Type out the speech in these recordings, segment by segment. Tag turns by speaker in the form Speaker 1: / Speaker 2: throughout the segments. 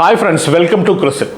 Speaker 1: Hi friends welcome to ക്രിസിൽ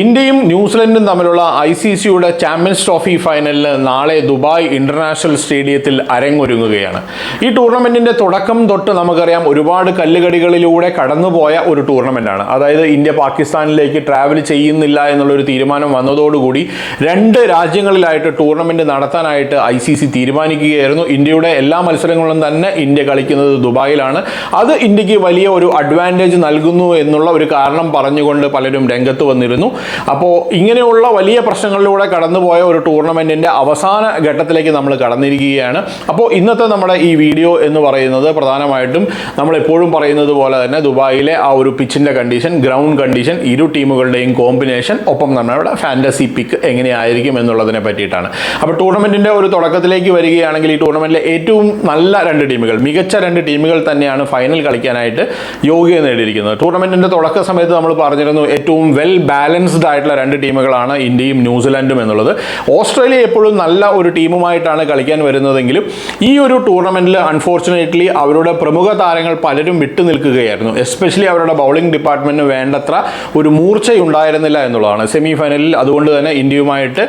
Speaker 1: ഇന്ത്യയും ന്യൂസിലൻഡും തമ്മിലുള്ള ഐ സി സിയുടെ ചാമ്പ്യൻസ് ട്രോഫി ഫൈനലിന് നാളെ ദുബായ് ഇന്റർനാഷണൽ സ്റ്റേഡിയത്തിൽ അരങ്ങൊരുങ്ങുകയാണ്. ഈ ടൂർണമെന്റിന്റെ തുടക്കം തൊട്ട് നമുക്കറിയാം ഒരുപാട് കല്ലുകടികളിലൂടെ കടന്നുപോയ ഒരു ടൂർണമെന്റാണ് അതായത് ഇന്ത്യ പാകിസ്ഥാനിലേക്ക് ട്രാവൽ ചെയ്യുന്നില്ല എന്നുള്ളൊരു തീരുമാനം വന്നതോടുകൂടി രണ്ട് രാജ്യങ്ങളിലായിട്ട് ടൂർണമെന്റ് നടത്താനായിട്ട് ഐ സി സി തീരുമാനിക്കുകയായിരുന്നു. ഇന്ത്യയുടെ എല്ലാ മത്സരങ്ങളും തന്നെ ഇന്ത്യ കളിക്കുന്നത് ദുബായിലാണ്. അത് ഇന്ത്യയ്ക്ക് വലിയ ഒരു അഡ്വാന്റേജ് നൽകുന്നു എന്നുള്ള ഒരു കാരണം പറഞ്ഞുകൊണ്ട് പലരും രംഗത്ത് വന്നിരുന്നു. അപ്പോൾ ഇങ്ങനെയുള്ള വലിയ പ്രശ്നങ്ങളിലൂടെ കടന്നുപോയ ഒരു ടൂർണമെന്റിന്റെ അവസാന ഘട്ടത്തിലേക്ക് നമ്മൾ കടന്നിരിക്കുകയാണ്. അപ്പോൾ ഇന്നത്തെ നമ്മുടെ ഈ വീഡിയോ എന്ന് പറയുന്നത് പ്രധാനമായിട്ടും നമ്മൾ എപ്പോഴും പറയുന്നത് പോലെ തന്നെ ദുബായിലെ ആ ഒരു പിച്ചിന്റെ കണ്ടീഷൻ ഗ്രൗണ്ട് കണ്ടീഷൻ ഇരു ടീമുകളുടെയും കോമ്പിനേഷൻ ഒപ്പം നമ്മുടെ ഫാന്റസി പിക്ക് എങ്ങനെയായിരിക്കും എന്നുള്ളതിനെ പറ്റിയിട്ടാണ്. അപ്പോൾ ടൂർണമെന്റിന്റെ ഒരു തുടക്കത്തിലേക്ക് വരികയാണെങ്കിൽ ഈ ടൂർണമെന്റിലെ ഏറ്റവും നല്ല രണ്ട് ടീമുകൾ മികച്ച രണ്ട് ടീമുകൾ തന്നെയാണ് ഫൈനൽ കളിക്കാനായിട്ട് യോഗ്യത നേടിയിരിക്കുന്നത്. ടൂർണമെന്റിന്റെ തുടക്ക സമയത്ത് നമ്മൾ പറഞ്ഞിരുന്നു ഏറ്റവും വെൽ ബാലൻസ്ഡ് ആയിട്ടുള്ള രണ്ട് ടീമുകളാണ് ഇന്ത്യയും ന്യൂസിലാൻഡും എന്നുള്ളത്. ഓസ്ട്രേലിയ എപ്പോഴും നല്ല ഒരു ടീമുമായിട്ടാണ് കളിക്കാൻ വരുന്നതെങ്കിലും ഈ ഒരു ടൂർണമെന്റിൽ അൺഫോർച്ചുനേറ്റ്ലി അവരുടെ പ്രമുഖ താരങ്ങൾ പലരും വിട്ടു നിൽക്കുകയായിരുന്നു. എസ്പെഷ്യലി അവരുടെ ബൗളിംഗ് ഡിപ്പാർട്ട്മെന്റിന് വേണ്ടത്ര ഒരു മൂർച്ചയുണ്ടായിരുന്നില്ല എന്നുള്ളതാണ്. സെമി ഫൈനലിൽ അതുകൊണ്ട് തന്നെ ഇന്ത്യയുമായിട്ട്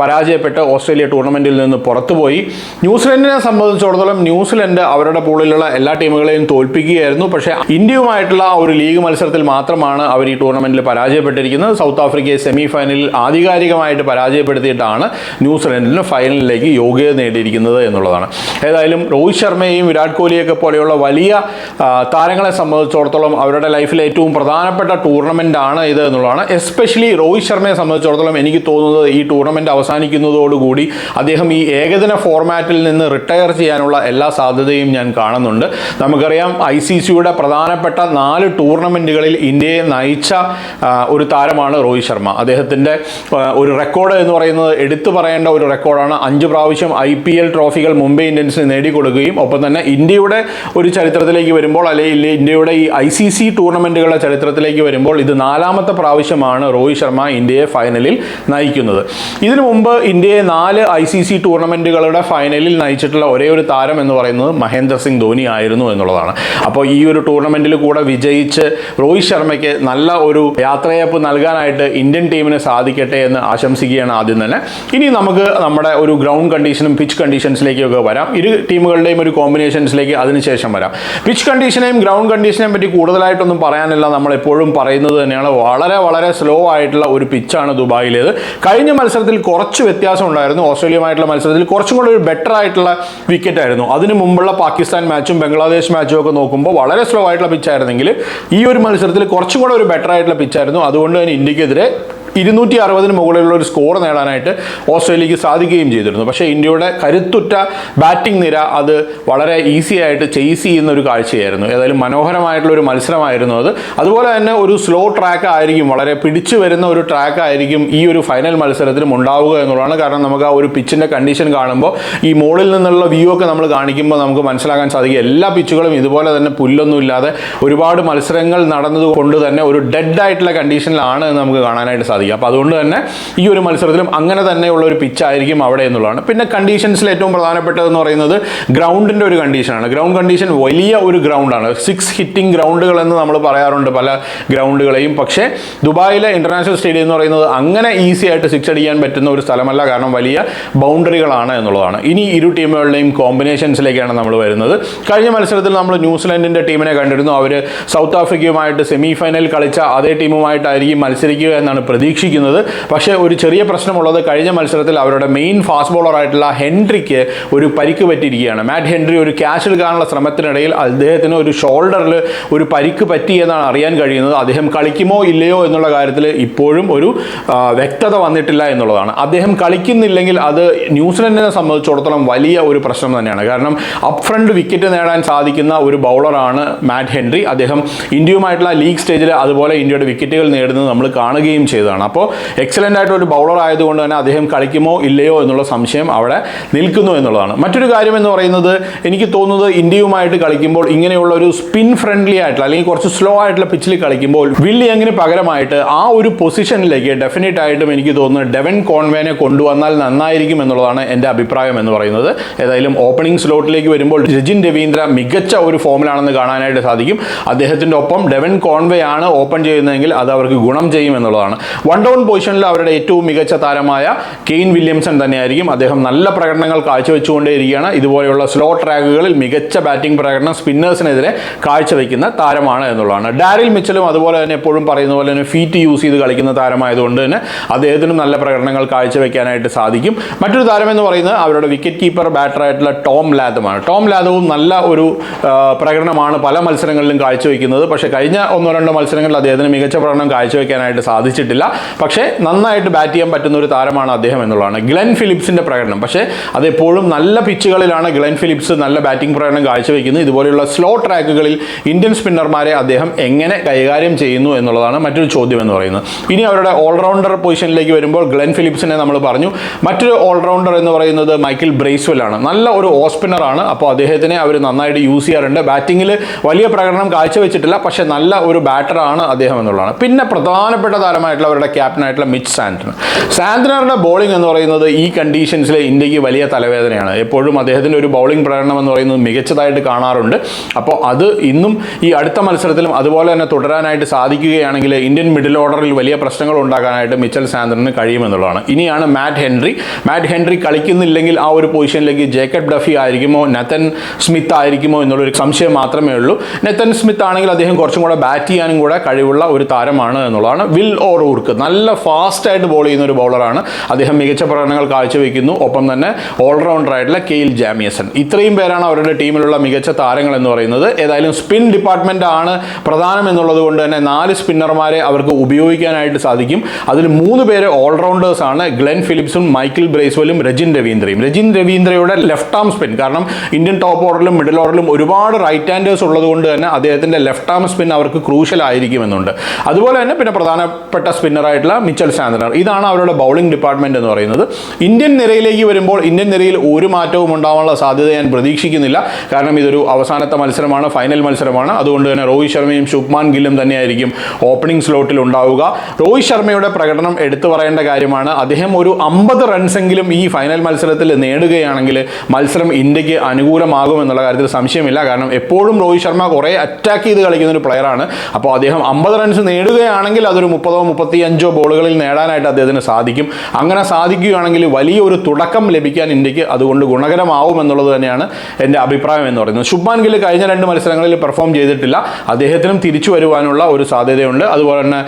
Speaker 1: പരാജയപ്പെട്ട് ഓസ്ട്രേലിയ ടൂർണമെന്റിൽ നിന്ന് പുറത്തുപോയി. ന്യൂസിലൻഡിനെ സംബന്ധിച്ചിടത്തോളം ന്യൂസിലൻഡ് അവരുടെ പൂളിലുള്ള എല്ലാ ടീമുകളെയും തോൽപ്പിക്കുകയായിരുന്നു. പക്ഷേ ഇന്ത്യയുമായിട്ടുള്ള ആ ഒരു ലീഗ് മത്സരത്തിൽ മാത്രമാണ് അവർ ഈ ടൂർണമെന്റിൽ പരാജയപ്പെട്ടിരിക്കുന്നത് സൗത്ത് ആഫ്രിക്കയെ സെമി ഫൈനലിൽ ആധികാരികമായിട്ട് പരാജയപ്പെടുത്തിയിട്ടാണ് ന്യൂസിലൻഡിന് ഫൈനലിലേക്ക് യോഗ്യത നേടിയിരിക്കുന്നത് എന്നുള്ളതാണ്. ഏതായാലും രോഹിത് ശർമ്മയെയും വിരാട് കോഹ്ലിയൊക്കെ പോലെയുള്ള വലിയ താരങ്ങളെ സംബന്ധിച്ചിടത്തോളം അവരുടെ ലൈഫിലെ ഏറ്റവും പ്രധാനപ്പെട്ട ടൂർണമെന്റ് ആണ് ഇത് എന്നുള്ളതാണ്. എസ്പെഷ്യലി രോഹിത് ശർമ്മയെ സംബന്ധിച്ചിടത്തോളം എനിക്ക് തോന്നുന്നത് ഈ ടൂർണമെന്റ് അവസാനിക്കുന്നതോടുകൂടി അദ്ദേഹം ഈ ഏകദിന ഫോർമാറ്റിൽ നിന്ന് റിട്ടയർ ചെയ്യാനുള്ള എല്ലാ സാധ്യതയും ഞാൻ കാണുന്നുണ്ട്. നമുക്കറിയാം ഐ സി സിയുടെ പ്രധാനപ്പെട്ട നാല് ടൂർണമെന്റുകളിൽ ഇന്ത്യയെ നയിച്ച ഒരു താരമാണ് രോഹിത് ശർമ്മ. അദ്ദേഹത്തിന്റെ ഒരു റെക്കോർഡ് എന്ന് പറയുന്നത് എടുത്തു പറയേണ്ട ഒരു റെക്കോർഡാണ് അഞ്ച് പ്രാവശ്യം ഐ പി എൽ ട്രോഫികൾ മുംബൈ ഇന്ത്യൻസിന് നേടിക്കൊടുക്കുകയും ഒപ്പം തന്നെ ഇന്ത്യയുടെ ഒരു ചരിത്രത്തിലേക്ക് വരുമ്പോൾ അല്ലെങ്കിൽ ഇന്ത്യയുടെ ഈ ഐ സി സി ടൂർണമെന്റുകളുടെ ചരിത്രത്തിലേക്ക് വരുമ്പോൾ ഇത് നാലാമത്തെ പ്രാവശ്യമാണ് രോഹിത് ശർമ്മ ഇന്ത്യയെ ഫൈനലിൽ നയിക്കുന്നത്. ഇതിനു മുമ്പ് ഇന്ത്യയെ നാല് ഐ സി സി ടൂർണമെന്റുകളുടെ ഫൈനലിൽ നയിച്ചിട്ടുള്ള ഒരേ ഒരു താരം എന്ന് പറയുന്നത് മഹേന്ദ്ര സിംഗ് ധോനി ആയിരുന്നു എന്നുള്ളതാണ്. അപ്പോൾ ഈ ഒരു ടൂർണമെന്റിൽ കൂടെ വിജയിച്ച് രോഹിത് ശർമ്മയ്ക്ക് നല്ല ഒരു യാത്രയപ്പ് നൽകാനായിട്ട് ഇന്ത്യൻ ടീമിന് സാധിക്കട്ടെ എന്ന് ആശംസിക്കുകയാണ് ആദ്യം തന്നെ. ഇനി നമുക്ക് നമ്മുടെ ഒരു ഗ്രൗണ്ട് കണ്ടീഷനും പിച്ച് കണ്ടീഷൻസിലേക്കൊക്കെ വരാം. ഇരു ടീമുകളുടെയും ഒരു കോമ്പിനേഷൻസിലേക്ക് അതിനുശേഷം വരാം. പിച്ച് കണ്ടീഷനെയും ഗ്രൗണ്ട് കണ്ടീഷനെയും പറ്റി കൂടുതലായിട്ടൊന്നും പറയാനില്ല. നമ്മൾ എപ്പോഴും പറയുന്നത് തന്നെയാണ്. വളരെ വളരെ സ്ലോ ആയിട്ടുള്ള ഒരു പിച്ചാണ് ദുബായിലേത്. കഴിഞ്ഞ മത്സരത്തിൽ കുറച്ച് വ്യത്യാസം ഉണ്ടായിരുന്നു. ഓസ്ട്രേലിയയുമായിട്ടുള്ള മത്സരത്തിൽ കുറച്ചും കൂടി ഒരു ബെറ്റർ ആയിട്ടുള്ള വിക്കറ്റ് ആയിരുന്നു. അതിന് മുമ്പുള്ള പാകിസ്ഥാൻ മാച്ചും ബംഗ്ലാദേശ് മാച്ചും ഒക്കെ നോക്കുമ്പോൾ വളരെ സ്ലോ ആയിട്ടുള്ള പിച്ചായിരുന്നെങ്കിൽ ഈ ഒരു മത്സരത്തിൽ കുറച്ചും ഒരു ബെറ്റർ ആയിട്ടുള്ള പിച്ചായിരുന്നു അതുകൊണ്ട് തന്നെ ഇന്ത്യക്കെതിരെ ഇരുന്നൂറ്റി അറുപതിന് മുകളിലുള്ള ഒരു സ്കോർ നേടാനായിട്ട് ഓസ്ട്രേലിയക്ക് സാധിക്കുകയും ചെയ്തിരുന്നു. പക്ഷേ ഇന്ത്യയുടെ കരുത്തുറ്റ ബാറ്റിംഗ് നിര അത് വളരെ ഈസി ആയിട്ട് ചെയ്സ് ചെയ്യുന്ന ഒരു കാഴ്ചയായിരുന്നു. ഏതായാലും മനോഹരമായിട്ടുള്ള ഒരു മത്സരമായിരുന്നു അത്. അതുപോലെ തന്നെ ഒരു സ്ലോ ട്രാക്ക് ആയിരിക്കും വളരെ പിടിച്ചു വരുന്ന ഒരു ട്രാക്ക് ആയിരിക്കും ഈ ഒരു ഫൈനൽ മത്സരത്തിലും ഉണ്ടാവുക എന്നുള്ളതാണ്. കാരണം നമുക്ക് ആ ഒരു പിച്ചിന്റെ കണ്ടീഷൻ കാണുമ്പോൾ ഈ മോളിൽ നിന്നുള്ള വ്യൂ ഒക്കെ നമ്മൾ കാണിക്കുമ്പോൾ നമുക്ക് മനസ്സിലാക്കാൻ സാധിക്കും. എല്ലാ പിച്ചുകളും ഇതുപോലെ തന്നെ പുല്ലൊന്നുമില്ലാതെ ഒരുപാട് മത്സരങ്ങൾ നടന്നത് കൊണ്ട് തന്നെ ഒരു ഡെഡ് ആയിട്ടുള്ള കണ്ടീഷനിലാണ് നമുക്ക് കാണാനായിട്ട് സാധിക്കും. അപ്പോൾ അതുകൊണ്ട് തന്നെ ഈ ഒരു മത്സരത്തിലും അങ്ങനെ തന്നെയുള്ള ഒരു പിച്ചായിരിക്കും അവിടെ എന്നുള്ളതാണ്. പിന്നെ കണ്ടീഷൻസിൽ ഏറ്റവും പ്രധാനപ്പെട്ടതെന്ന് പറയുന്നത് ഗ്രൗണ്ടിന്റെ ഒരു കണ്ടീഷനാണ് ഗ്രൗണ്ട് കണ്ടീഷൻ വലിയ ഒരു ഗ്രൗണ്ടാണ് സിക്സ് ഹിറ്റിംഗ് ഗ്രൗണ്ടുകൾ എന്ന് നമ്മൾ പറയാറുണ്ട് പല ഗ്രൗണ്ടുകളെയും പക്ഷേ ദുബായിലെ ഇന്റർനാഷണൽ സ്റ്റേഡിയം എന്ന് പറയുന്നത് അങ്ങനെ ഈസി ആയിട്ട് സിക്സ് അടിക്കാൻ പറ്റുന്ന ഒരു സ്ഥലമല്ല. കാരണം വലിയ ബൗണ്ടറികളാണ് എന്നുള്ളതാണ്. ഇനി ഇരു ടീമുകളുടെയും കോമ്പിനേഷൻസിലേക്കാണ് നമ്മൾ വരുന്നത്. കഴിഞ്ഞ മത്സരത്തിൽ നമ്മൾ ന്യൂസിലൻഡിന്റെ ടീമിനെ കണ്ടിരുന്നു. അവർ സൗത്ത് ആഫ്രിക്കയുമായിട്ട് സെമി ഫൈനൽ കളിച്ച അതേ ടീമുമായിട്ടായിരിക്കും മത്സരിക്കുക എന്നാണ് പ്രതീക്ഷിക്കുന്നത് പക്ഷേ ഒരു ചെറിയ പ്രശ്നമുള്ളത് കഴിഞ്ഞ മത്സരത്തിൽ അവരുടെ മെയിൻ ഫാസ്റ്റ് ബോളറായിട്ടുള്ള ഹെൻറിക്ക് ഒരു പരിക്ക് പറ്റിയിരിക്കുകയാണ്. മാറ്റ് ഹെൻറി ഒരു ക്യാച്ച് എടുക്കാനുള്ള ശ്രമത്തിനിടയിൽ അദ്ദേഹത്തിന് ഒരു ഷോൾഡറിൽ ഒരു പരിക്ക് പറ്റി എന്നാണ് അറിയാൻ കഴിയുന്നത്. അദ്ദേഹം കളിക്കുമോ ഇല്ലയോ എന്നുള്ള കാര്യത്തിൽ ഇപ്പോഴും ഒരു വ്യക്തത വന്നിട്ടില്ല എന്നുള്ളതാണ്. അദ്ദേഹം കളിക്കുന്നില്ലെങ്കിൽ അത് ന്യൂസിലൻഡിനെ സംബന്ധിച്ചിടത്തോളം വലിയ ഒരു പ്രശ്നം തന്നെയാണ്. കാരണം അപ് ഫ്രണ്ട് വിക്കറ്റ് നേടാൻ സാധിക്കുന്ന ഒരു ബൗളറാണ് മാറ്റ് ഹെൻറി അദ്ദേഹം ഇന്ത്യയുമായിട്ടുള്ള ലീഗ് സ്റ്റേജിൽ അതുപോലെ ഇന്ത്യയുടെ വിക്കറ്റുകൾ നേടുന്നത് നമ്മൾ കാണുകയും ചെയ്തതാണ്. എന്നുള്ളതാണ് അപ്പോൾ എക്സലന്റ് ആയിട്ട് ഒരു ബൗളർ ആയതുകൊണ്ട് തന്നെ അദ്ദേഹം കളിക്കുമോ ഇല്ലയോ എന്നുള്ള സംശയം അവിടെ നിൽക്കുന്നു എന്നുള്ളതാണ്. മറ്റൊരു കാര്യം എന്ന് പറയുന്നത് എനിക്ക് തോന്നുന്നത് ഇന്ത്യയുമായിട്ട് കളിക്കുമ്പോൾ ഇങ്ങനെയുള്ള ഒരു സ്പിൻ ഫ്രണ്ട്ലി ആയിട്ടുള്ള അല്ലെങ്കിൽ കുറച്ച് സ്ലോ ആയിട്ടുള്ള പിച്ചിൽ കളിക്കുമ്പോൾ വില്ലി അങ്ങനെ പകരമായിട്ട് ആ ഒരു പൊസിഷനിലേക്ക് ഡെഫിനറ്റ് ആയിട്ടും എനിക്ക് തോന്നുന്നത് ഡെവൻ കോൺവേനെ കൊണ്ടുവന്നാൽ നന്നായിരിക്കും എന്നുള്ളതാണ് എന്റെ അഭിപ്രായം എന്ന് പറയുന്നത്. ഏതായാലും ഓപ്പണിംഗ് സ്ലോട്ടിലേക്ക് വരുമ്പോൾ രജിൻ രവീന്ദ്ര മികച്ച ഒരു ഫോമിലാണെന്ന് കാണാനായിട്ട് സാധിക്കും. അദ്ദേഹത്തിന്റെ ഒപ്പം ഡെവൻ കോൺവേ ആണ് ഓപ്പൺ ചെയ്യുന്നതെങ്കിൽ അത് അവർക്ക് ഗുണം ചെയ്യും എന്നുള്ളതാണ്. വൺ ഡൗൺ പൊസിഷനിൽ അവരുടെ ഏറ്റവും മികച്ച താരമായ കെയിൻ വില്യംസൺ തന്നെയായിരിക്കും. അദ്ദേഹം നല്ല പ്രകടനങ്ങൾ കാഴ്ചവെച്ചുകൊണ്ടേയിരിക്കുകയാണ്. ഇതുപോലെയുള്ള സ്ലോ ട്രാക്കുകളിൽ മികച്ച ബാറ്റിംഗ് പ്രകടനം സ്പിന്നേഴ്സിനെതിരെ കാഴ്ചവെക്കുന്ന താരമാണ് എന്നുള്ളതാണ്. ഡാരിൽ മിച്ചലും അതുപോലെ തന്നെ എപ്പോഴും പറയുന്ന പോലെ തന്നെ ഫീറ്റ് യൂസ് ചെയ്ത് കളിക്കുന്ന താരമായതുകൊണ്ട് തന്നെ അദ്ദേഹത്തിനും നല്ല പ്രകടനങ്ങൾ കാഴ്ചവെക്കാനായിട്ട് സാധിക്കും. മറ്റൊരു താരം എന്ന് പറയുന്നത് അവരുടെ വിക്കറ്റ് കീപ്പർ ബാറ്ററായിട്ടുള്ള ടോം ലാദമാണ്. ടോം ലാദവും നല്ല ഒരു പ്രകടനമാണ് പല മത്സരങ്ങളിലും കാഴ്ചവെക്കുന്നത്. പക്ഷേ കഴിഞ്ഞ ഒന്നോ രണ്ടോ മത്സരങ്ങളിൽ അദ്ദേഹത്തിന് മികച്ച പ്രകടനം കാഴ്ചവെക്കാനായിട്ട് സാധിച്ചിട്ടില്ല. പക്ഷേ നന്നായിട്ട് ബാറ്റ് ചെയ്യാൻ പറ്റുന്ന ഒരു താരമാണ് അദ്ദേഹം എന്നുള്ളതാണ്. ഗ്ലെൻ ഫിലിപ്സിന്റെ പ്രകടനം. പക്ഷേ അത് എപ്പോഴും നല്ല പിച്ചുകളിലാണ് ഗ്ലെൻ ഫിലിപ്സ് നല്ല ബാറ്റിംഗ് പ്രകടനം കാഴ്ചവെക്കുന്നത്. ഇതുപോലെയുള്ള സ്ലോ ട്രാക്കുകളിൽ ഇന്ത്യൻ സ്പിന്നർമാരെ അദ്ദേഹം എങ്ങനെ കൈകാര്യം ചെയ്യുന്നു എന്നുള്ളതാണ് മറ്റൊരു ചോദ്യം എന്ന് പറയുന്നത്. ഇനി അവരുടെ ഓൾറൗണ്ടർ പൊസിഷനിലേക്ക് വരുമ്പോൾ ഗ്ലെൻ ഫിലിപ്സിനെ നമ്മൾ പറഞ്ഞു. മറ്റൊരു ഓൾറൗണ്ടർ എന്ന് പറയുന്നത് മൈക്കിൾ ബ്രേസ്വെൽ ആണ് നല്ല ഒരു ഓസ്പിന്നർ ആണ് അപ്പോൾ അദ്ദേഹത്തിനെ അവർ നന്നായിട്ട് യൂസ് ചെയ്യാറുണ്ട്. ബാറ്റിങ്ങിൽ വലിയ പ്രകടനം കാഴ്ചവെച്ചിട്ടില്ല. പക്ഷേ നല്ല ഒരു ബാറ്ററാണ് അദ്ദേഹം എന്നുള്ളതാണ്. പിന്നെ പ്രധാനപ്പെട്ട താരമായിട്ടുള്ള അവരുടെ ക്യാപ്റ്റനായിട്ടുള്ള മിച്ച് സാന്റണർ സാന്റണറുടെ ബോളിംഗ് എന്ന് പറയുന്നത് ഈ കണ്ടീഷൻസിൽ ഇന്ത്യയ്ക്ക് വലിയ തലവേദനയാണ്. എപ്പോഴും അദ്ദേഹത്തിന്റെ ഒരു ബൗളിംഗ് പ്രകടനം എന്ന് പറയുന്നത് മികച്ചതായിട്ട് കാണാറുണ്ട്. അപ്പോൾ അത് ഇന്നും ഈ അടുത്ത മത്സരത്തിലും അതുപോലെ തന്നെ തുടരാനായിട്ട് സാധിക്കുകയാണെങ്കിൽ ഇന്ത്യൻ മിഡിൽ ഓർഡറിൽ വലിയ പ്രശ്നങ്ങൾ ഉണ്ടാക്കാനായിട്ട് മിച്ചൽ സാന്ററിന് കഴിയുമെന്നുള്ളതാണ്. ഇനിയാണ് മാറ്റ് ഹെൻറി. മാറ്റ് ഹെൻറി കളിക്കുന്നില്ലെങ്കിൽ ആ ഒരു പൊസിഷനിലേക്ക് ജേക്കബ് ഡഫി ആയിരിക്കുമോ നത്തൻ സ്മിത്ത് ആയിരിക്കുമോ എന്നുള്ളൊരു സംശയം മാത്രമേ ഉള്ളൂ. നെത്തൻ സ്മിത്ത് ആണെങ്കിൽ അദ്ദേഹം കുറച്ചും കൂടെ ബാറ്റ് ചെയ്യാനും കൂടെ കഴിവുള്ള ഒരു താരമാണ് എന്നുള്ളതാണ് വിൽ ഓർ ഊർക്ക് നല്ല ഫാസ്റ്റ് ആയിട്ട് ബോൾ ചെയ്യുന്ന ഒരു ബൗളറാണ്. അദ്ദേഹം മികച്ച പ്രകടനങ്ങൾ കാഴ്ചവെക്കുന്നു. ഒപ്പം തന്നെ ഓൾറൗണ്ടർ ആയിട്ടുള്ള കെയിൽ ജാമിയസൺ. ഇത്രയും പേരാണ് അവരുടെ ടീമിലുള്ള മികച്ച താരങ്ങൾ എന്ന് പറയുന്നത്. ഏതായാലും സ്പിൻ ഡിപ്പാർട്ട്മെന്റ് ആണ് പ്രധാനം എന്നുള്ളത് കൊണ്ട് തന്നെ നാല് സ്പിന്നർമാരെ അവർക്ക് ഉപയോഗിക്കാനായിട്ട് സാധിക്കും. അതിൽ മൂന്ന് പേര് ഓൾറൗണ്ടേഴ്സ് ആണ്. ഗ്ലെൻ ഫിലിപ്സും മൈക്കിൾ ബ്രേസ്വലും രജിൻ രവീന്ദ്രയും. രജിൻ രവീന്ദ്രയുടെ ലെഫ്റ്റ് ആം സ്പിൻ. കാരണം ഇന്ത്യൻ ടോപ്പ് ഓർഡറിലും മിഡിൽ ഓർഡറിലും ഒരുപാട് റൈറ്റ് ഹാൻഡേഴ്സ് ഉള്ളത് കൊണ്ട് തന്നെ അദ്ദേഹത്തിന്റെ ലെഫ്റ്റ് ആം സ്പിൻ അവർക്ക് ക്രൂഷ്യൽ ആയിരിക്കുമെന്നുണ്ട്. അതുപോലെ തന്നെ പിന്നെ പ്രധാനപ്പെട്ട സ്പിന്നറായിട്ടുള്ള മിച്ചൽ സാന്റനർ ഇതാണ് അവരുടെ ബൗളിംഗ് ഡിപ്പാർട്ട്മെന്റ് എന്ന് പറയുന്നത്. ഇന്ത്യൻ നിരയിലേക്ക് വരുമ്പോൾ ഇന്ത്യൻ നിരയിൽ ഒരു മാറ്റവും ഉണ്ടാവാനുള്ള സാധ്യത ഞാൻ പ്രതീക്ഷിക്കുന്നില്ല. കാരണം ഇതൊരു അവസാനത്തെ മത്സരമാണ് ഫൈനൽ മത്സരമാണ്. അതുകൊണ്ട് തന്നെ രോഹിത് ശർമ്മയും ശുഭ്മാൻ ഗില്ലും തന്നെയായിരിക്കും ഓപ്പണിംഗ് സ്ലോട്ടിൽ ഉണ്ടാവുക. രോഹിത് ശർമ്മയുടെ പ്രകടനം എടുത്തു പറയേണ്ട കാര്യമാണ്. അദ്ദേഹം ഒരു അമ്പത് റൺസെങ്കിലും ഈ ഫൈനൽ മത്സരത്തിൽ നേടുകയാണെങ്കിൽ മത്സരം ഇന്ത്യയ്ക്ക് അനുകൂലമാകും എന്നുള്ള കാര്യത്തിൽ സംശയമില്ല. കാരണം എപ്പോഴും രോഹിത് ശർമ്മ കുറേ അറ്റാക്ക് ചെയ്ത് കളിക്കുന്ന ഒരു പ്ലെയറാണ് അപ്പോൾ അദ്ദേഹം അമ്പത് റൺസ് നേടുകയാണെങ്കിൽ അതൊരു മുപ്പതോ മുപ്പത്തി അഞ്ചോ ബോളുകളിൽ നേടാനായിട്ട് അദ്ദേഹത്തിന് സാധിക്കും. അങ്ങനെ സാധിക്കുകയാണെങ്കിൽ വലിയൊരു തുടക്കം ലഭിക്കാൻ ഇന്ത്യയ്ക്ക് അതുകൊണ്ട് ഗുണകരമാവും എന്നുള്ളത് തന്നെയാണ് എന്റെ അഭിപ്രായം എന്ന് പറയുന്നത്. ശുഭ്മാൻ ഗിൽ കഴിഞ്ഞ രണ്ട് മത്സരങ്ങളിൽ പെർഫോം ചെയ്തിട്ടില്ല. അദ്ദേഹത്തിനും തിരിച്ചു വരുവാനുള്ള ഒരു സാധ്യതയുണ്ട്. അതുപോലെ തന്നെ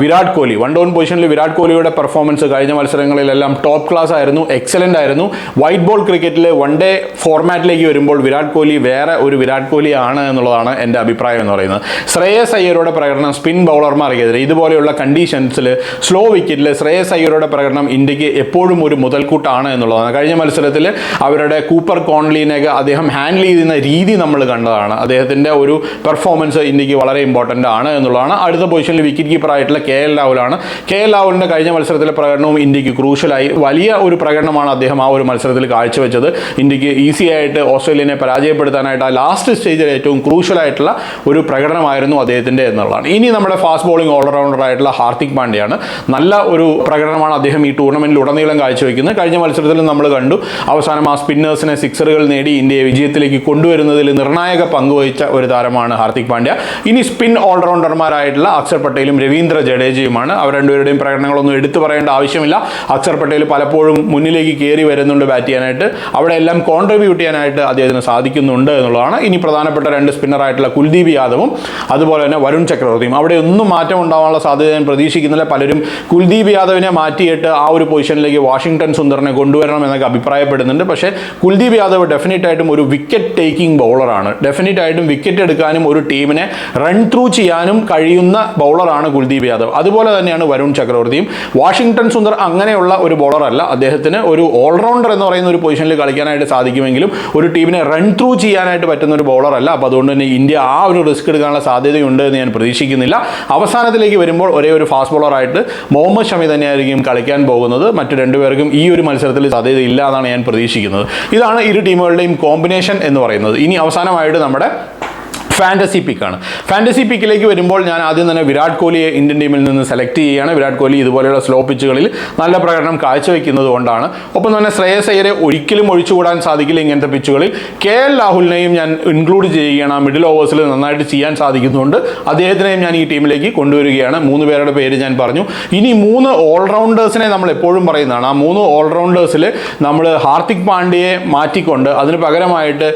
Speaker 1: വിരാട് കോഹ്ലി. വൺ ഡൗൺ പൊസിഷനിൽ വിരാട് കോഹ്ലിയുടെ പെർഫോമൻസ് കഴിഞ്ഞ മത്സരങ്ങളിലെല്ലാം ടോപ്പ് ക്ലാസ് ആയിരുന്നു എക്സലന്റ് ആയിരുന്നു. വൈറ്റ് ബോൾ ക്രിക്കറ്റിൽ വൺ ഡേ ഫോർമാറ്റിലേക്ക് വരുമ്പോൾ വിരാട് കോഹ്ലി വേറെ ഒരു വിരാട് കോഹ്ലി ആണ് എന്നുള്ളതാണ് എന്റെ അഭിപ്രായം എന്ന് പറയുന്നത്. ശ്രേയസ് അയ്യരുടെ പ്രകടനം സ്പിൻ ബൗളർമാർക്കെതിരെ ഇതുപോലെയുള്ള കണ്ടീഷൻസിൽ സ്ലോ വിക്കറ്റിൽ ശ്രേയസ് അയ്യരുടെ പ്രകടനം ഇന്ത്യയ്ക്ക് എപ്പോഴും ഒരു മുതൽക്കൂട്ടാണ് എന്നുള്ളതാണ്. കഴിഞ്ഞ മത്സരത്തിൽ അവരുടെ കൂപ്പർ കോൺലിനെയൊക്കെ അദ്ദേഹം ഹാൻഡിൽ ചെയ്യുന്ന രീതി നമ്മൾ കണ്ടതാണ്. അദ്ദേഹത്തിന്റെ ഒരു പെർഫോമൻസ് ഇന്ത്യയ്ക്ക് വളരെ ഇമ്പോർട്ടന്റ് ആണ് എന്നുള്ളതാണ്. അടുത്ത പൊസിഷനിൽ വിക്കറ്റ് കീപ്പർ ആയിട്ടുള്ള കെ എൽ രാഹുലാണ്. കെ എൽ രാഹുലിന്റെ കഴിഞ്ഞ മത്സരത്തിലെ പ്രകടനവും ഇന്ത്യയ്ക്ക് ക്രൂഷ്യലായി വലിയ ഒരു പ്രകടനമാണ് അദ്ദേഹം ആ ഒരു മത്സരത്തിൽ കാഴ്ചവെച്ചത്. ഇന്ത്യയ്ക്ക് ഈസി ആയിട്ട് ഓസ്ട്രേലിയനെ പരാജയപ്പെടുത്താനായിട്ട് ആ ലാസ്റ്റ് സ്റ്റേജിൽ ഏറ്റവും ക്രൂഷ്യലായിട്ടുള്ള ഒരു പ്രകടനമായിരുന്നു അദ്ദേഹത്തിന്റെ എന്നുള്ളതാണ്. ഇനി നമ്മുടെ ഫാസ്റ്റ് ബോളിംഗ് ഓൾറൗണ്ടർ ആയിട്ടുള്ള ഹാർദിക് പാണ്ഡ്യയാണ് നല്ല ഒരു പ്രകടനമാണ് അദ്ദേഹം ഈ ടൂർണമെന്റിൽ ഉടനീളം കാഴ്ചവെക്കുന്നത്. കഴിഞ്ഞ മത്സരത്തിൽ നമ്മൾ കണ്ടു. അവസാനം ആ സ്പിന്നേഴ്സിനെ സിക്സറുകൾ നേടി ഇന്ത്യയെ വിജയത്തിലേക്ക് കൊണ്ടുവരുന്നതിൽ നിർണായക പങ്കുവഹിച്ച ഒരു താരമാണ് ഹാർദിക് പാണ്ഡ്യ. ഇനി സ്പിൻ ഓൾറൗണ്ടർമാരായിട്ടുള്ള അക്ഷർ പട്ടേലും രവീന്ദ്ര ജഡേജയുമാണ്. അവർ രണ്ടുപേരുടെയും പ്രകടനങ്ങളൊന്നും എടുത്തു പറയേണ്ട ആവശ്യമില്ല. അക്ഷർ പട്ടേൽ പലപ്പോഴും മുന്നിലേക്ക് കയറി വരുന്നുണ്ട് ബാറ്റ് ചെയ്യാനായിട്ട്. അവിടെ എല്ലാം കോൺട്രിബ്യൂട്ട് ചെയ്യാനായിട്ട് അദ്ദേഹത്തിന് സാധിക്കുന്നുണ്ട് എന്നുള്ളതാണ്. ഇനി പ്രധാനപ്പെട്ട രണ്ട് സ്പിന്നറായിട്ടുള്ള കുൽദീപ് യാദവും അതുപോലെ തന്നെ വരുൺ ചക്രവർത്തിയും. അവിടെ ഒന്നും മാറ്റം ഉണ്ടാവാനുള്ള സാധ്യത ഞാൻ പ്രതീക്ഷിക്കുന്നില്ല. പലരും കുൽദീപ് യാദവിനെ മാറ്റിയിട്ട് ആ ഒരു പൊസിഷനിലേക്ക് വാഷിംഗ്ടൺ സുന്ദറിനെ കൊണ്ടുവരണം എന്നൊക്കെ അഭിപ്രായപ്പെടുന്നുണ്ട്. പക്ഷേ കുൽദീപ് യാദവ് ഡെഫിനറ്റ് ആയിട്ടും ഒരു വിക്കറ്റ് ടേക്കിംഗ് ബൗളറാണ് ഡെഫിനറ്റ് ആയിട്ടും വിക്കറ്റ് എടുക്കാനും ഒരു ടീമിനെ റൺ ത്രൂ ചെയ്യാനും കഴിയുന്ന ബൗളറാണ് കുൽദീപ് യാദവ്. അതുപോലെ തന്നെയാണ് വരുൺ ചക്രവർത്തിയും. വാഷിംഗ്ടൺ സുന്ദർ അങ്ങനെയുള്ള ഒരു ബൗളറല്ല അദ്ദേഹത്തിന് ഒരു ഓൾറൗണ്ടർ എന്ന് പറയുന്ന ഒരു പൊസിഷനിൽ കളിക്കാനായിട്ട് സാധിക്കുമെങ്കിലും ഒരു ടീമിനെ റൺ ത്രൂ ചെയ്യാനായിട്ട് പറ്റുന്ന ഒരു ബൗളറല്ല അപ്പോൾ അതുകൊണ്ട് തന്നെ ഇന്ത്യ ആ ഒരു റിസ്ക് എടുക്കാനുള്ള സാധ്യതയുണ്ട് എന്ന് ഞാൻ പ്രതീക്ഷിക്കുന്നില്ല. അവസാനത്തിലേക്ക് വരുമ്പോൾ ഒരേ ഒരു ഫാസ്റ്റ് ബോളർ ഓൾറൗണ്ടറായിട്ട് മുഹമ്മദ് ഷമി തന്നെയായിരിക്കും കളിക്കാൻ പോകുന്നത്. മറ്റു രണ്ടുപേർക്കും ഈ ഒരു മത്സരത്തിൽ സാധ്യതയില്ല എന്നാണ് ഞാൻ പ്രതീക്ഷിക്കുന്നത്. ഇതാണ് ഇരു ടീമുകളുടെയും കോമ്പിനേഷൻ എന്ന് പറയുന്നത്. ഇനി അവസാനമായിട്ട് നമ്മുടെ ഫാന്റസി പിക്കാണ് ഫാന്റസി പിക്കിലേക്ക് വരുമ്പോൾ ഞാൻ ആദ്യം തന്നെ വിരാട് കോഹ്ലിയെ ഇന്ത്യൻ ടീമിൽ നിന്ന് സെലക്ട് ചെയ്യുകയാണ്. വിരാട് കോഹ്ലി ഇതുപോലെയുള്ള സ്ലോ പിച്ചുകളിൽ നല്ല പ്രകടനം കാഴ്ചവെക്കുന്നത് കൊണ്ടാണ്. ഒപ്പം തന്നെ ശ്രേയസ് അയ്യരെ ഒരിക്കലും ഒഴിച്ചുകൂടാൻ സാധിക്കില്ല ഇങ്ങനത്തെ പിച്ചുകളിൽ കെ എൽ രാഹുലിനെയും ഞാൻ ഇൻക്ലൂഡ് ചെയ്യുകയാണ്. മിഡിൽ ഓവേഴ്സിൽ നന്നായിട്ട് ചെയ്യാൻ സാധിക്കുന്നുണ്ട്. അദ്ദേഹത്തിനെയും ഞാൻ ഈ ടീമിലേക്ക് കൊണ്ടുവരികയാണ്. മൂന്ന് പേരുടെ പേര് ഞാൻ പറഞ്ഞു. ഇനി മൂന്ന് ഓൾറൗണ്ടേഴ്സിനെ നമ്മൾ എപ്പോഴും പറയുന്നതാണ്. ആ മൂന്ന് ഓൾറൗണ്ടേഴ്സിൽ നമ്മൾ ഹാർദിക് പാണ്ഡ്യയെ മാറ്റിക്കൊണ്ട് അതിന് പകരമായിട്ട്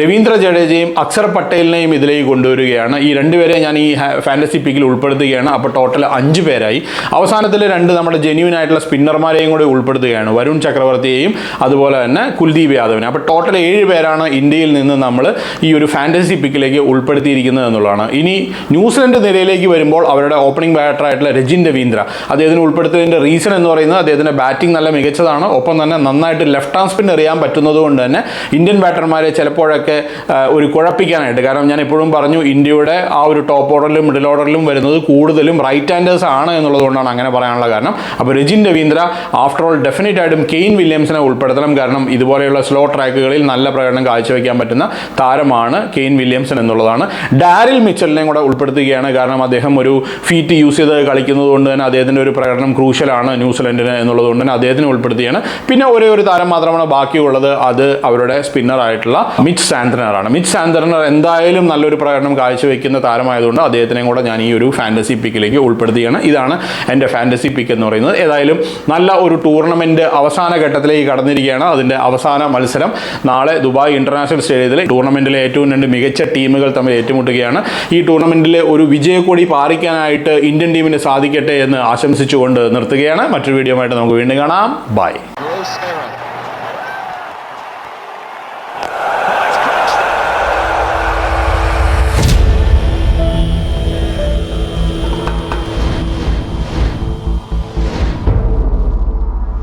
Speaker 1: രവീന്ദ്ര ജഡേജയും അക്ഷർ പട്ടേലിനെയും ഇതിലേക്ക് കൊണ്ടുവരികയാണ്. ഈ രണ്ടുപേരെ ഞാൻ ഈ ഫാന്റസി പിക്കിൽ ഉൾപ്പെടുത്തുകയാണ്. അപ്പോൾ ടോട്ടൽ അഞ്ച് പേരായി. അവസാനത്തിൽ രണ്ട് നമ്മുടെ ജെന്യൂൻ ആയിട്ടുള്ള സ്പിന്നർമാരെയും കൂടി ഉൾപ്പെടുത്തുകയാണ്. വരുൺ ചക്രവർത്തിയെയും അതുപോലെ തന്നെ കുൽദീപ് യാദവിനെ. അപ്പോൾ ടോട്ടൽ ഏഴ് പേരാണ് ഇന്ത്യയിൽ നിന്ന് നമ്മൾ ഈ ഒരു ഫാന്റസി പിക്കിലേക്ക് ഉൾപ്പെടുത്തിയിരിക്കുന്നത് എന്നുള്ളതാണ്. ഇനി ന്യൂസിലൻഡ് നിരയിലേക്ക് വരുമ്പോൾ അവരുടെ ഓപ്പണിംഗ് ബാറ്ററായിട്ടുള്ള രജിൻ രവീന്ദ്ര. അദ്ദേഹത്തിന് ഉൾപ്പെടുത്തിയതിന്റെ റീസൺ എന്ന് പറയുന്നത് അദ്ദേഹത്തിന്റെ ബാറ്റിംഗ് നല്ല മികച്ചതാണ്. ഒപ്പം തന്നെ നന്നായിട്ട് ലെഫ്റ്റ് ഹാൻഡ് സ്പിൻ എറിയാൻ പറ്റുന്നത് കൊണ്ട് തന്നെ ഇന്ത്യൻ ബാറ്റർമാരെ ചിലപ്പോഴൊക്കെ ഒരു കുഴപ്പിക്കാനായിട്ട്. കാരണം ഞാൻ എപ്പോഴും പറഞ്ഞു ഇന്ത്യയുടെ ആ ഒരു ടോപ്പ് ഓർഡറിലും മിഡിൽ ഓർഡറിലും വരുന്നത് കൂടുതലും റൈറ്റ് ഹാൻഡേഴ്സ് ആണ് എന്നുള്ളതുകൊണ്ടാണ് അങ്ങനെ പറയാനുള്ള കാരണം. അപ്പോൾ Rachin Ravindra after all definite ആയിട്ടും കെയിൻ വില്യംസിനെ ഉൾപ്പെടുത്തണം. കാരണം ഇതുപോലെയുള്ള സ്ലോ ട്രാക്കുകളിൽ നല്ല പ്രകടനം കാഴ്ചവെക്കാൻ പറ്റുന്ന താരമാണ് കെയിൻ വില്യംസൺ എന്നുള്ളതാണ്. ഡാരിൽ മിച്ചലിനെയും കൂടെ ഉൾപ്പെടുത്തുകയാണ്. കാരണം അദ്ദേഹം ഒരു ഫീറ്റ് യൂസ് ചെയ്ത് കളിക്കുന്നത് കൊണ്ട് തന്നെ അദ്ദേഹത്തിന്റെ ഒരു പ്രകടനം ക്രൂഷ്യലാണ് ന്യൂസിലൻഡിന് എന്നുള്ളത് കൊണ്ട് തന്നെ അദ്ദേഹത്തിനെ ഉൾപ്പെടുത്തിയാണ് പിന്നെ ഒരേ ഒരു താരം മാത്രമാണ് ബാക്കിയുള്ളത്. അത് അവരുടെ സ്പിന്നറായിട്ടുള്ള മിച്ച് സാന്തനറാണ് മിച്ച് സാന്തനർ എന്തായാലും നല്ലൊരു പ്രകടനം കാഴ്ചവെക്കുന്ന താരമായതുകൊണ്ട് അദ്ദേഹത്തിനെയും കൂടെ ഞാൻ ഈ ഒരു ഫാന്റസി പിക്കിലേക്ക് ഉൾപ്പെടുത്തുകയാണ്. ഇതാണ് എന്റെ ഫാന്റസി പിക്ക് എന്ന് പറയുന്നത്. ഏതായാലും നല്ല ഒരു ടൂർണമെന്റ് അവസാന ഘട്ടത്തിലേക്ക് കടന്നിരിക്കുകയാണ്. അതിന്റെ അവസാന മത്സരം നാളെ ദുബായ് ഇന്റർനാഷണൽ സ്റ്റേഡിയത്തിൽ ടൂർണമെന്റിലെ ഏറ്റവും രണ്ട് മികച്ച ടീമുകൾ തമ്മിൽ ഏറ്റുമുട്ടുകയാണ്. ഈ ടൂർണമെന്റിലെ ഒരു വിജയക്കൊടി പാറിക്കാനായിട്ട് ഇന്ത്യൻ ടീമിന് സാധിക്കട്ടെ എന്ന് ആശംസിച്ചുകൊണ്ട് നിർത്തുകയാണ്. മറ്റൊരു വീഡിയോ ആയിട്ട് നമുക്ക് വീണ്ടും കാണാം. ബൈ